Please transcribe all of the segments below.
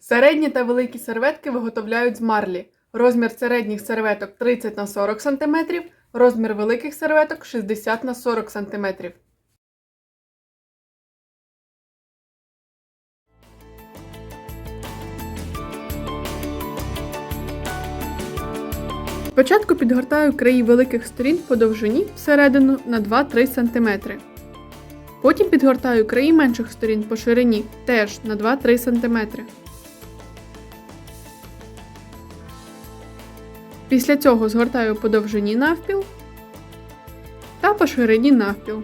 Середні та великі серветки виготовляють з марлі. Розмір середніх серветок 30 на 40 см, розмір великих серветок 60 на 40 см. Спочатку підгортаю краї великих сторін по довжині всередину на 2-3 см. Потім підгортаю краї менших сторін по ширині теж на 2-3 см. Після цього згортаю по довжині навпіл та по ширині навпіл.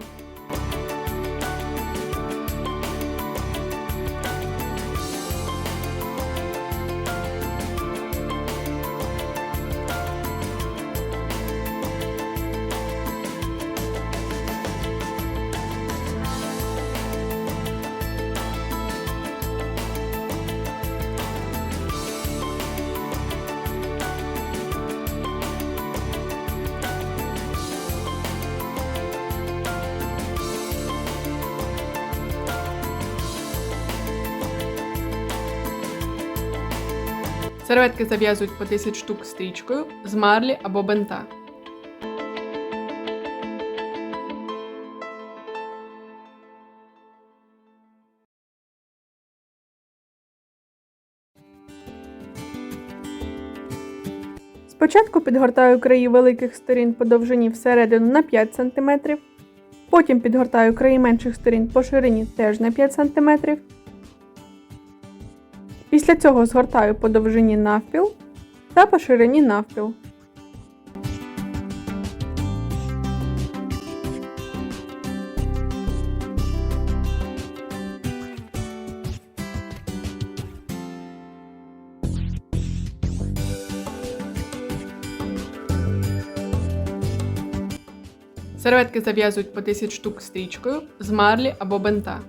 Серветки зав'язують по 10 штук стрічкою з марлі або бента. Спочатку підгортаю краї великих сторін по довжині всередину на 5 см, потім підгортаю краї менших сторін по ширині теж на 5 см. Після цього згортаю по довжині навпіл та по ширині навпіл. Серветки зав'язують по 10 штук стрічкою з марлі або бента.